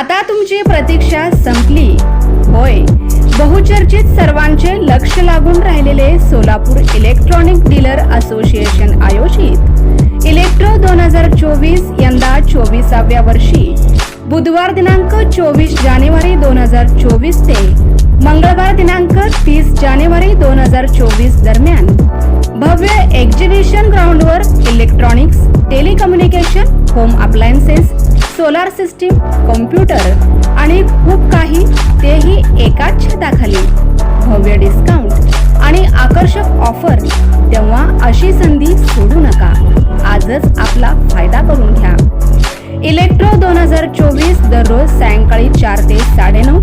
आता तुमची प्रतीक्षा संपली. होय. बहुचर्चित सर्वांचे लक्ष लागून राहिलेले सोलापूर इलेक्ट्रॉनिक डीलर असोसिएशन आयोजित. इलेक्ट्रो दोन हजार चोवीस यंदा चोवीसाव्या वर्षी. बुधवार दिनांक चोवीस जानेवारी दोन हजार चोवीस ते मंगळवार दिनांक तीस जानेवारी दोन हजार चोवीस दरम्यान. भव्य एक्झिबिशन ग्राउंडवर electronics telecommunication home appliances solar system computer आणि खूप काही तेही एकाच छताखाली. भव्य डिस्काउंट आणि आकर्षक ऑफर तेव्हा अशी संधी सोडू नका. आजच आपला फायदा करून घ्या. इलेक्ट्रो दोन हजार चोवीस दररोज सायंकाळी चार ते साडेनऊ